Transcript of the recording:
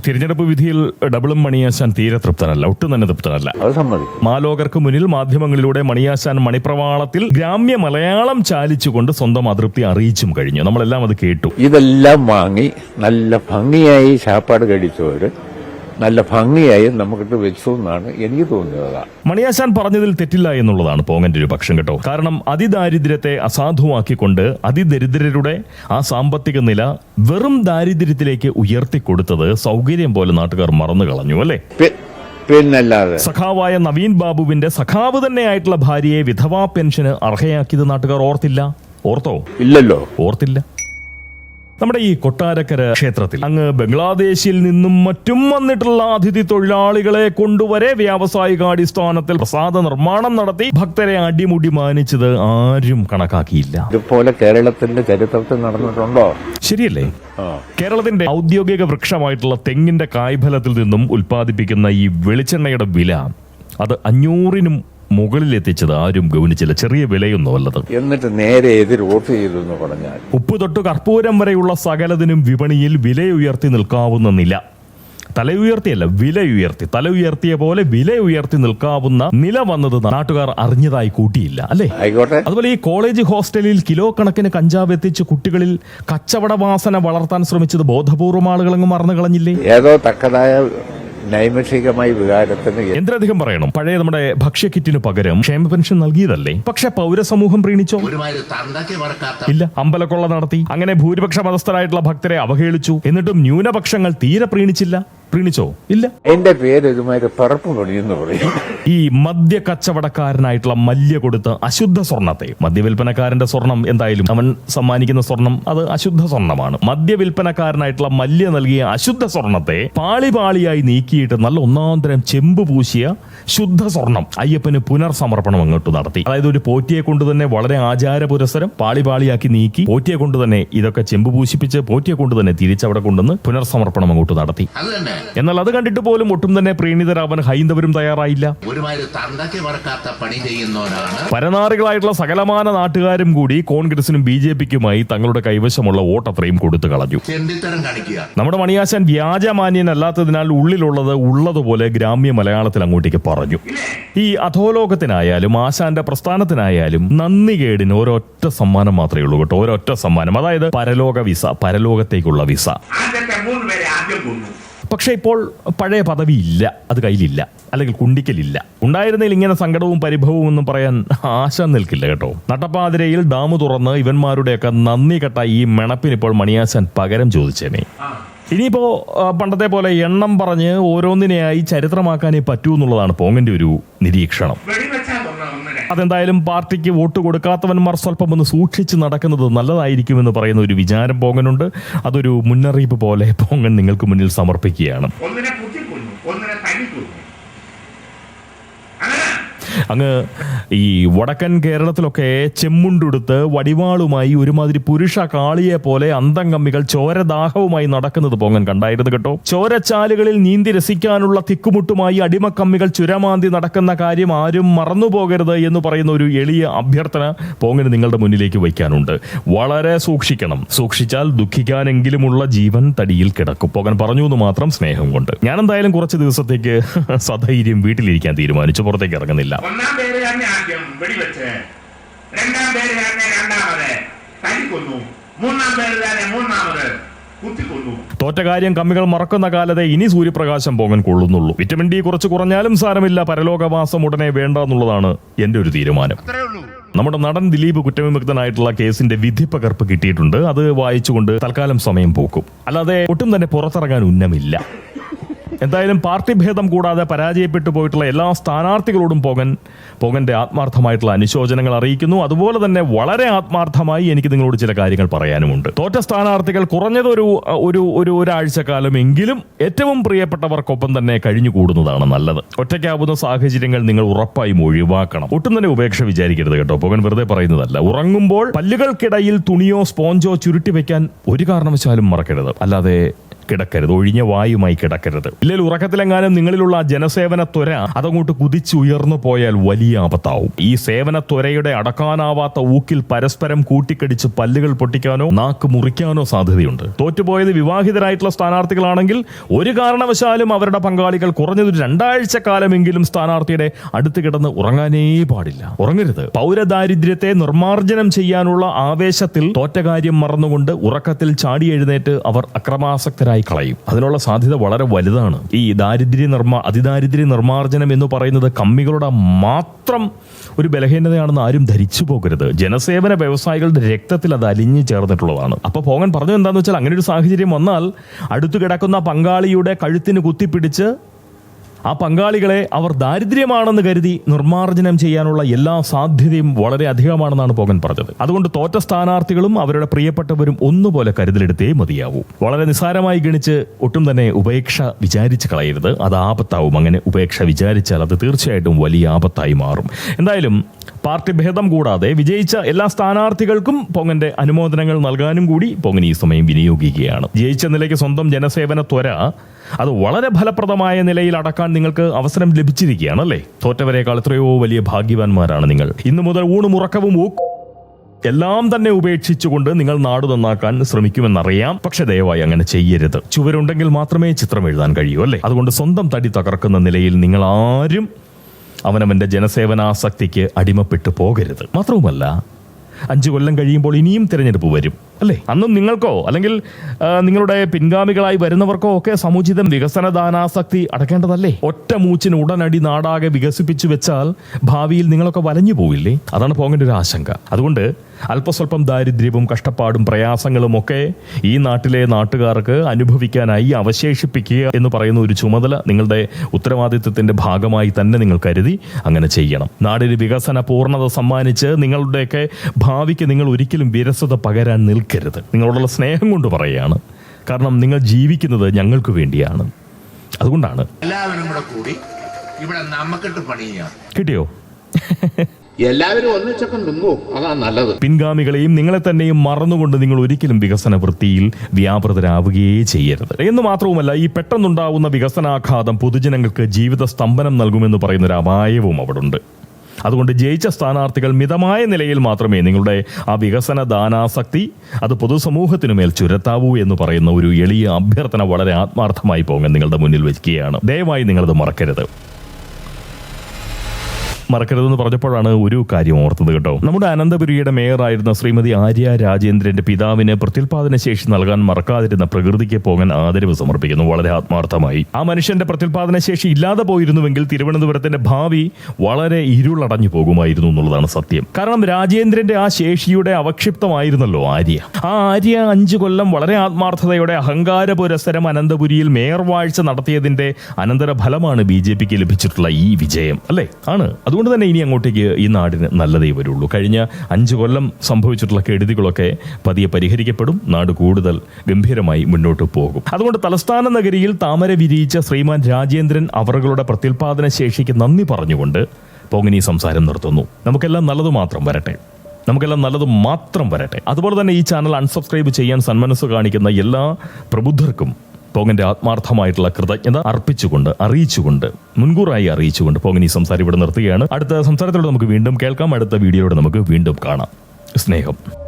തിരഞ്ഞെടുപ്പ് വിധിയിൽ ഡബിളും മണിയാശാൻ തീരെ തൃപ്തനല്ല. ഒട്ടും തന്നെ തൃപ്തനല്ല. മാലോകർക്ക് മുന്നിൽ മാധ്യമങ്ങളിലൂടെ മണിയാശാൻ മണിപ്രവാളത്തിൽ ഗ്രാമ്യ മലയാളം ചാലിച്ചുകൊണ്ട് സ്വന്തം അതൃപ്തി അറിയിച്ചും കഴിഞ്ഞു. നമ്മളെല്ലാം അത് കേട്ടു. ഇതെല്ലാം വാങ്ങി നല്ല ഭംഗിയായി ചാപ്പാട് കഴിച്ചവര് നല്ല ഭംഗിയായി നമുക്കിട്ട് വെച്ചു എന്നാണ് എനിക്ക് തോന്നിയത്. മണിയാശാൻ പറഞ്ഞതിൽ തെറ്റില്ല എന്നുള്ളതാണ് പോങ്ങന്റെ ഒരു പക്ഷം കേട്ടോ. കാരണം അതിദാരിദ്ര്യത്തെ അസാധുവാക്കിക്കൊണ്ട് അതിദരിദ്രരുടെ ആ സാമ്പത്തിക നില വെറും ദാരിദ്ര്യത്തിലേക്ക് ഉയർത്തിക്കൊടുത്തത് സൗകര്യം പോലെ നാട്ടുകാർ മറന്നു കളഞ്ഞു അല്ലേ? പിന്നല്ലാതെ. സഖാവായ നവീൻ ബാബുവിന്റെ സഖാവ് തന്നെയായിട്ടുള്ള ഭാര്യയെ വിധവാ പെൻഷന് അർഹയാക്കിയത് നാട്ടുകാർ ഓർത്തില്ല? ഓർത്തോ? ഇല്ലല്ലോ. ഓർത്തില്ല? നമ്മുടെ ഈ കൊട്ടാരക്കര ക്ഷേത്രത്തിൽ അങ്ങ് ബംഗ്ലാദേശിൽ നിന്നും മറ്റും വന്നിട്ടുള്ള അതിഥി തൊഴിലാളികളെ കൊണ്ടുവരെ വ്യാവസായികാടിസ്ഥാനത്തിൽ പ്രസാദ നിർമ്മാണം നടത്തി ഭക്തരെ അടിമുടി മാനിച്ചത് ആരും കണക്കാക്കിയില്ല. ഇതുപോലെ കേരളത്തിന്റെ ചരിത്രത്തിൽ നടന്നിട്ടുണ്ടോ? ശരിയല്ലേ? കേരളത്തിന്റെ ഔദ്യോഗിക വൃക്ഷമായിട്ടുള്ള തെങ്ങിന്റെ കായ്ഫലത്തിൽ നിന്നും ഉൽപ്പാദിപ്പിക്കുന്ന ഈ വെളിച്ചെണ്ണയുടെ വില അത് അഞ്ഞൂറിനും മുകളിലെത്തിച്ചത് ആരും ഗൗനിച്ചില്ല. ചെറിയ വിലയൊന്നും അല്ലത്. എന്നിട്ട് നേരെ എതിർ വോട്ട് ചെയ്തു എന്ന് പറഞ്ഞാൽ. ഉപ്പ് തൊട്ട് കർപ്പൂരം വരെയുള്ള സകലതിനും വിപണിയിൽ വില ഉയർത്തി നിൽക്കാവുന്ന നില. തല ഉയർത്തിയല്ല വില ഉയർത്തി തല ഉയർത്തിയ പോലെ വില ഉയർത്തി നിൽക്കാവുന്ന നില വന്നത് നാട്ടുകാർ അറിഞ്ഞതായി കൂട്ടിയില്ല അല്ലേ? ആയിക്കോട്ടെ. അതുപോലെ ഈ കോളേജ് ഹോസ്റ്റലിൽ കിലോ കണക്കിന് കഞ്ചാവ് എത്തിച്ച് കുട്ടികളിൽ കച്ചവട വാസന വളർത്താൻ ശ്രമിച്ചത് ബോധപൂർവം ആളുകളങ്ങ് മറന്നു കളഞ്ഞില്ലേ? ഏതോ തക്കതായ നൈമിഷികമായ വികാരത്തിന് എന്തിനധികം പറയണം? പഴയ നമ്മുടെ ഭക്ഷ്യ കിറ്റിന് പകരം ക്ഷേമ പെൻഷൻ നൽകിയതല്ലേ? പക്ഷെ പൗരസമൂഹം പ്രീണിച്ചോ? ഇല്ല അമ്പലക്കൊള്ള നടത്തി. അങ്ങനെ ഭൂരിപക്ഷ മതസ്ഥരായിട്ടുള്ള ഭക്തരെ അവഹേളിച്ചു. എന്നിട്ടും ന്യൂനപക്ഷങ്ങൾ തീരെ പ്രീണിച്ചില്ല. പ്രീണിച്ചോ? ഇല്ല. എന്റെ പേര് ഇതുമാതിരി പറപ്പ് പണിയെന്ന് പറയും. ഈ മദ്യ കച്ചവടക്കാരനായിട്ടുള്ള മല്യ കൊടുത്ത് അശുദ്ധ സ്വർണത്തെ. മദ്യവിൽപ്പനക്കാരന്റെ സ്വർണം എന്തായാലും അവൻ സമ്മാനിക്കുന്ന സ്വർണം അത് അശുദ്ധ സ്വർണമാണ്. മദ്യവിൽപ്പനക്കാരനായിട്ടുള്ള മല്യ നൽകിയ അശുദ്ധ സ്വർണത്തെ പാളി പാളിയായി നീക്കിയിട്ട് നല്ല ഒന്നാന്തരം ചെമ്പ് പൂശിയ ശുദ്ധ സ്വർണം അയ്യപ്പന് പുനർസമർപ്പണം അങ്ങോട്ട് നടത്തി. അതായത് ഒരു പോറ്റിയെ കൊണ്ട് തന്നെ വളരെ ആചാര പുരസരം പാളി പാളിയാക്കി നീക്കി പോറ്റിയെ കൊണ്ട് തന്നെ ഇതൊക്കെ ചെമ്പ് പൂശിപ്പിച്ച് പോറ്റിയെ കൊണ്ട് തന്നെ തിരിച്ചവിടെ കൊണ്ടുവന്ന് പുനർസമർപ്പണം അങ്ങോട്ട് നടത്തി. അത് തന്നെ. എന്നാൽ അത് കണ്ടിട്ട് പോലും ഒട്ടും തന്നെ പ്രീണിതരാവാൻ ഹൈന്ദവരും തയ്യാറായില്ല. പരനാറികളായിട്ടുള്ള സകലമാന നാട്ടുകാരും കൂടി കോൺഗ്രസിനും ബി ജെ പിക്കുമായി തങ്ങളുടെ കൈവശമുള്ള വോട്ട് അത്രയും കൊടുത്തു കളഞ്ഞു. നമ്മുടെ മണിയാശാൻ വ്യാജമാന്യനല്ലാത്തതിനാൽ ഉള്ളിലുള്ളത് ഉള്ളതുപോലെ ഗ്രാമ്യ മലയാളത്തിൽ അങ്ങോട്ടേക്ക് പറഞ്ഞു. ഈ അധോലോകത്തിനായാലും ആശാന്റെ പ്രസ്ഥാനത്തിനായാലും നന്ദി കേടിന് ഒരൊറ്റ സമ്മാനം മാത്രമേ ഉള്ളൂ കേട്ടോ. ഒരൊറ്റ സമ്മാനം. അതായത് പരലോക വിസ പരലോകത്തേക്കുള്ള വിസ. പക്ഷെ ഇപ്പോൾ പഴയ പദവി ഇല്ല അത് കയ്യിലില്ല അല്ലെങ്കിൽ കുണ്ടിക്കലില്ല. ഉണ്ടായിരുന്നതിൽ ഇങ്ങനെ സങ്കടവും പരിഭവവും ഒന്നും പറയാൻ ആശ നിൽക്കില്ല കേട്ടോ. നട്ടപ്പാതിരയിൽ ഡാം തുറന്ന് ഇവന്മാരുടെയൊക്കെ നന്ദി കെട്ട ഈ മെണപ്പിന് ഇപ്പോൾ മണിയാശാൻ പകരം ചോദിച്ചേനെ. ഇനിയിപ്പോ പണ്ടത്തെ പോലെ എണ്ണം പറഞ്ഞ് ഓരോന്നിനെയായി ചരിത്രമാക്കാനേ പറ്റൂ എന്നുള്ളതാണ് പോങ്ങന്റെ ഒരു നിരീക്ഷണം. അതെന്തായാലും പാർട്ടിക്ക് വോട്ട് കൊടുക്കാത്തവന്മാർ സ്വല്പം ഒന്ന് സൂക്ഷിച്ച് നടക്കുന്നത് നല്ലതായിരിക്കുമെന്ന് പറയുന്ന ഒരു വിചാരം പോങ്ങനുണ്ട്. അതൊരു മുന്നറിയിപ്പ് പോലെ പോങ്ങൻ നിങ്ങൾക്ക് മുന്നിൽ സമർപ്പിക്കുകയാണ് ഒന്നിനെ കുത്തിക്കൊന്നു ഒന്നിനെ തല്ലിക്കൊന്നു അങ്ങനെ അങ്ങ് ഈ വടക്കൻ കേരളത്തിലൊക്കെ ചെമ്മുണ്ടുടുത്ത് വടിവാളുമായി ഒരുമാതിരി പുരുഷ കാളിയെ പോലെ അന്തംകമ്മികൾ ചോരദാഹവുമായി നടക്കുന്നത് പോങ്ങൻ കണ്ടായിരുന്നു കേട്ടോ. ചോരച്ചാലുകളിൽ നീന്തി രസിക്കാനുള്ള തിക്കുമുട്ടുമായി അടിമക്കമ്മികൾ ചുരമാന്തി നടക്കുന്ന കാര്യം ആരും മറന്നുപോകരുത് എന്ന് പറയുന്ന ഒരു എളിയ അഭ്യർത്ഥന പോങ്ങന് നിങ്ങളുടെ മുന്നിലേക്ക് വയ്ക്കാനുണ്ട്. വളരെ സൂക്ഷിക്കണം. സൂക്ഷിച്ചാൽ ദുഃഖിക്കാനെങ്കിലുമുള്ള ജീവൻ തടിയിൽ കിടക്കും. പോകൻ പറഞ്ഞു എന്ന് മാത്രം സ്നേഹം കൊണ്ട്. ഞാൻ എന്തായാലും കുറച്ച് ദിവസത്തേക്ക് സധൈര്യം വീട്ടിലിരിക്കാൻ തീരുമാനിച്ചു. പുറത്തേക്ക് ഇറങ്ങുന്നില്ല. ഒന്നാം പേര് തന്നെ ആദ്യം വെടിവെച്ച്. രണ്ടാം പേര് തന്നെ രണ്ടാമത് തല്ലിക്കൊന്നു മൂന്നാം പേര് തന്നെ മൂന്നാമത് തോറ്റ കാര്യം കമ്മികൾ മറക്കുന്ന കാലത്തെ ഇനി സൂര്യപ്രകാശം പോകാൻ കൊള്ളുന്നുള്ളൂ. വിറ്റമിൻ ഡി കുറച്ച് കുറഞ്ഞാലും സാരമില്ല പരലോകവാസം ഉടനെ വേണ്ട എന്നുള്ളതാണ് എന്റെ ഒരു തീരുമാനം. നമ്മുടെ നടൻ ദിലീപ് കുറ്റവിമുക്തനായിട്ടുള്ള കേസിന്റെ വിധി പകർപ്പ് കിട്ടിയിട്ടുണ്ട്. അത് വായിച്ചുകൊണ്ട് തൽക്കാലം സമയം പോക്കും. അല്ലാതെ ഒട്ടും തന്നെ പുറത്തിറങ്ങാൻ ഉന്നമില്ല. എന്തായാലും പാർട്ടി ഭേദം കൂടാതെ പരാജയപ്പെട്ടു പോയിട്ടുള്ള എല്ലാ സ്ഥാനാർത്ഥികളോടും പോകൻ പോകന്റെ ആത്മാർത്ഥമായിട്ടുള്ള അനുശോചനങ്ങൾ അറിയിക്കുന്നു. അതുപോലെ തന്നെ വളരെ ആത്മാർത്ഥമായി എനിക്ക് നിങ്ങളോട് ചില കാര്യങ്ങൾ പറയാനുമുണ്ട്. തോറ്റ സ്ഥാനാർത്ഥികൾ കുറഞ്ഞതൊരു ഒരു ഒരു ഒരാഴ്ചക്കാലം എങ്കിലും ഏറ്റവും പ്രിയപ്പെട്ടവർക്കൊപ്പം തന്നെ കഴിഞ്ഞുകൂടുന്നതാണ് നല്ലത്. ഒറ്റയ്ക്കാവുന്ന സാഹചര്യങ്ങൾ നിങ്ങൾ ഉറപ്പായും ഒഴിവാക്കണം. ഒട്ടും തന്നെ ഉപേക്ഷ വിചാരിക്കരുത് കേട്ടോ. പോകൻ വെറുതെ പറയുന്നതല്ല. ഉറങ്ങുമ്പോൾ പല്ലുകൾക്കിടയിൽ തുണിയോ സ്പോഞ്ചോ ചുരുട്ടി വെക്കാൻ ഒരു കാരണവശാലും മറക്കരുത്. അല്ലാതെ കിടക്കരുത്. ഒഴിഞ്ഞ വായുമായി കിടക്കരുത്. ഇല്ലെങ്കിൽ ഉറക്കത്തിലെങ്ങാനും നിങ്ങളിലുള്ള ജനസേവന ത്വര അതങ്ങോട്ട് കുതിച്ചുയർന്നു പോയാൽ വലിയ ആപത്താവും. ഈ സേവന ത്വരയുടെ അടക്കാനാവാത്ത ഊക്കിൽ പരസ്പരം കൂട്ടിക്കടിച്ച് പല്ലുകൾ പൊട്ടിക്കാനോ നാക്ക് മുറിക്കാനോ സാധ്യതയുണ്ട്. തോറ്റുപോയത് വിവാഹിതരായിട്ടുള്ള സ്ഥാനാർത്ഥികളാണെങ്കിൽ ഒരു കാരണവശാലും അവരുടെ പങ്കാളികൾ കുറഞ്ഞത് രണ്ടാഴ്ച കാലമെങ്കിലും സ്ഥാനാർത്ഥിയുടെ അടുത്ത് കിടന്ന് ഉറങ്ങാനേ പാടില്ല. ഉറങ്ങരുത്. പൗരദാരിദ്ര്യത്തെ നിർമ്മാർജനം ചെയ്യാനുള്ള ആവേശത്തിൽ തോറ്റ കാര്യം മറന്നുകൊണ്ട് ഉറക്കത്തിൽ ചാടി എഴുന്നേറ്റ് അവർ അക്രമാസക്തരായി കളയും അതിനുള്ള സാധ്യത വളരെ വലുതാണ്. ഈ ദാരിദ്ര്യ നിർമ്മാ അതിദാരിദ്ര്യ നിർമ്മാർജനം എന്ന് പറയുന്നത് കമ്മികളുടെ മാത്രം ഒരു ബലഹീനതയാണെന്ന് ആരും ധരിച്ചു പോകരുത്. ജനസേവന വ്യവസായികളുടെ രക്തത്തിൽ അത് അലിഞ്ഞു ചേർന്നിട്ടുള്ളതാണ്. അപ്പൊ പോകാൻ പറഞ്ഞു എന്താണെന്ന് വെച്ചാൽ അങ്ങനെ ഒരു സാഹചര്യം വന്നാൽ അടുത്തു കിടക്കുന്ന പങ്കാളിയുടെ കഴുത്തിന് കുത്തിപ്പിടിച്ച് ആ പങ്കാളികളെ അവർ ദാരിദ്ര്യമാണെന്ന് കരുതി നിർമ്മാർജനം ചെയ്യാനുള്ള എല്ലാ സാധ്യതയും വളരെ അധികമാണെന്നാണ് പോകൻ പറഞ്ഞത്. അതുകൊണ്ട് തോറ്റ സ്ഥാനാർത്ഥികളും അവരുടെ പ്രിയപ്പെട്ടവരും ഒന്നുപോലെ കരുതലെടുത്തേ മതിയാവൂ. വളരെ നിസ്സാരമായി ഗണിച്ച് ഒട്ടും തന്നെ ഉപേക്ഷ വിചാരിച്ച് കളയരുത്. അത് ആപത്താവും. അങ്ങനെ ഉപേക്ഷ വിചാരിച്ചാൽ അത് തീർച്ചയായിട്ടും വലിയ ആപത്തായി മാറും. എന്തായാലും പാർട്ടി ഭേദം കൂടാതെ വിജയിച്ച എല്ലാ സ്ഥാനാർത്ഥികൾക്കും പൊങ്ങന്റെ അനുമോദനങ്ങൾ നൽകാനും കൂടി പൊങ്ങൻ ഈ സമയം വിനിയോഗിക്കുകയാണ്. ജയിച്ച നിലയ്ക്ക് സ്വന്തം ജനസേവന ത്വര അത് വളരെ ഫലപ്രദമായ നിലയിൽ അടക്കാൻ നിങ്ങൾക്ക് അവസരം ലഭിച്ചിരിക്കുകയാണ് അല്ലേ തോറ്റവരെക്കാൾ എത്രയോ വലിയ ഭാഗ്യവാന്മാരാണ് നിങ്ങൾ. ഇന്നു മുതൽ ഊണും ഉറക്കവും എല്ലാം തന്നെ ഉപേക്ഷിച്ചുകൊണ്ട് നിങ്ങൾ നാട് നന്നാക്കാൻ ശ്രമിക്കുമെന്നറിയാം. പക്ഷെ ദയവായി അങ്ങനെ ചെയ്യരുത്. ചുവരുണ്ടെങ്കിൽ മാത്രമേ ചിത്രം എഴുതാൻ കഴിയൂ അല്ലേ? അതുകൊണ്ട് സ്വന്തം തടി തകർക്കുന്ന നിലയിൽ നിങ്ങൾ ആരും അവനവന്റെ ജനസേവനാസക്തിക്ക് അടിമപ്പെട്ടു പോകരുത്. മാത്രവുമല്ല അഞ്ചു കൊല്ലം കഴിയുമ്പോൾ ഇനിയും തിരഞ്ഞെടുപ്പ് വരും. അല്ലേ? അന്നും നിങ്ങൾക്കോ? അല്ലെങ്കിൽ നിങ്ങളുടെ പിൻഗാമികളായി വരുന്നവർക്കോ ഒക്കെ സമുചിതം വികസന ദാനാസക്തി അടക്കേണ്ടതല്ലേ? ഒറ്റ മൂച്ചിന് ഉടനടി നാടാകെ വികസിപ്പിച്ചു വെച്ചാൽ ഭാവിയിൽ നിങ്ങളൊക്കെ വലഞ്ഞു പോവില്ലേ? അതാണ് പോകേണ്ട ഒരു ആശങ്ക. അതുകൊണ്ട് അല്പസ്വല്പം ദാരിദ്ര്യവും കഷ്ടപ്പാടും പ്രയാസങ്ങളും ഒക്കെ ഈ നാട്ടിലെ നാട്ടുകാർക്ക് അനുഭവിക്കാനായി അവശേഷിപ്പിക്കുക എന്ന് പറയുന്ന ഒരു ചുമതല നിങ്ങളുടെ ഉത്തരവാദിത്വത്തിന്റെ ഭാഗമായി തന്നെ നിങ്ങൾ കരുതി അങ്ങനെ ചെയ്യണം. നാടിന് വികസന പൂർണത സമ്മാനിച്ച് നിങ്ങളുടെയൊക്കെ ഭാവിക്ക് നിങ്ങൾ ഒരിക്കലും വിരസത പകരാൻ നിൽക്കരുത്. നിങ്ങളോടുള്ള സ്നേഹം കൊണ്ട് പറയുകയാണ്. കാരണം നിങ്ങൾ ജീവിക്കുന്നത് ഞങ്ങൾക്ക് വേണ്ടിയാണ്. അതുകൊണ്ടാണ്. എല്ലാവരും കൂടെ കൂടി ഇവിടെ നമുക്കിട്ട് പണി കിട്ടിയോ? എല്ലാവരും ഒന്നിച്ചൊക്കെ നിന്നു. അതാ നല്ലത്. പിൻഗാമികളെയും നിങ്ങളെ തന്നെയും മറന്നുകൊണ്ട് നിങ്ങൾ ഒരിക്കലും വികസന വൃത്തിയിൽ വ്യാപൃതരാവുകയേ ചെയ്യരുത്. എന്ന് മാത്രവുമല്ല ഈ പെട്ടെന്നുണ്ടാവുന്ന വികസനാഘാതം പൊതുജനങ്ങൾക്ക് ജീവിത സ്തംഭനം നൽകുമെന്ന് പറയുന്ന ഒരു അപായവും അവിടെ ഉണ്ട് അതുകൊണ്ട് ജയിച്ച സ്ഥാനാർത്ഥികൾ മിതമായ നിലയിൽ മാത്രമേ നിങ്ങളുടെ ആ വികസന ദാനാസക്തി അത് പൊതുസമൂഹത്തിനു മേൽ ചുരത്താവൂ എന്ന് പറയുന്ന ഒരു എളിയ അഭ്യർത്ഥന വളരെ ആത്മാർത്ഥമായി പോകാൻ നിങ്ങളുടെ മുന്നിൽ വയ്ക്കുകയാണ് ദയവായി നിങ്ങളത് മറക്കരുത്. മറക്കരുതെന്ന് പറഞ്ഞപ്പോഴാണ് ഒരു കാര്യം ഓർത്തത് കേട്ടോ. നമ്മുടെ അനന്തപുരിയുടെ മേയറായിരുന്ന ശ്രീമതി ആര്യ രാജേന്ദ്രന്റെ പിതാവിന് പ്രത്യുൽപാദന ശേഷി നൽകാൻ മറക്കാതിരുന്ന പ്രകൃതിക്ക് പോകാൻ ആദരവ് സമർപ്പിക്കുന്നു. വളരെ ആത്മാർത്ഥമായി. ആ മനുഷ്യന്റെ പ്രത്യുൽപാദന ശേഷി ഇല്ലാതെ പോയിരുന്നുവെങ്കിൽ തിരുവനന്തപുരത്തിന്റെ ഭാവി വളരെ ഇരുളടഞ്ഞു പോകുമായിരുന്നു എന്നുള്ളതാണ് സത്യം. കാരണം രാജേന്ദ്രന്റെ ആ ശേഷിയുടെ അവക്ഷിപ്തമായിരുന്നല്ലോ ആര്യ. ആ ആര്യ അഞ്ചു കൊല്ലം വളരെ ആത്മാർത്ഥതയോടെ അഹങ്കാര പുരസ്സരം അനന്തപുരിയിൽ മേയർ വാഴ്ച നടത്തിയതിന്റെ അനന്തര ഫലമാണ് ബി ജെ പിക്ക് ലഭിച്ചിട്ടുള്ള ഈ വിജയം. അല്ലേ? ആണ്. അതുകൊണ്ട് തന്നെ ഇനി അങ്ങോട്ടേക്ക് ഈ നാടിന് നല്ലതേ വരുള്ളൂ. കഴിഞ്ഞ അഞ്ച് കൊല്ലം സംഭവിച്ചിട്ടുള്ള കെടുതികളൊക്കെ പതിയെ പരിഹരിക്കപ്പെടും. നാട് കൂടുതൽ ഗംഭീരമായി മുന്നോട്ട് പോകും. അതുകൊണ്ട് തലസ്ഥാന നഗരിയിൽ താമര വിരിയിച്ച ശ്രീമാൻ രാജേന്ദ്രൻ അവറുകളുടെ പ്രത്യുൽപാദന ശേഷിക്ക് നന്ദി പറഞ്ഞുകൊണ്ട് പോങ്ങിനി സംസാരം നിർത്തുന്നു. നമുക്കെല്ലാം നല്ലത് മാത്രം വരട്ടെ. നമുക്കെല്ലാം നല്ലത് മാത്രം വരട്ടെ. അതുപോലെ തന്നെ ഈ ചാനൽ അൺസബ്സ്ക്രൈബ് ചെയ്യാൻ സന്മനസ് കാണിക്കുന്ന എല്ലാ പ്രബുദ്ധർക്കും പോങ്ങന്റെ ആത്മാർത്ഥമായിട്ടുള്ള കൃതജ്ഞത അർപ്പിച്ചുകൊണ്ട് അറിയിച്ചുകൊണ്ട് മുൻകൂറായി അറിയിച്ചുകൊണ്ട് പോങ്ങൻ ഈ സംസാരം ഇവിടെ നിർത്തുകയാണ്. അടുത്ത സംസാരത്തിലൂടെ നമുക്ക് വീണ്ടും കേൾക്കാം. അടുത്ത വീഡിയോയിലൂടെ നമുക്ക് വീണ്ടും കാണാം. സ്നേഹം.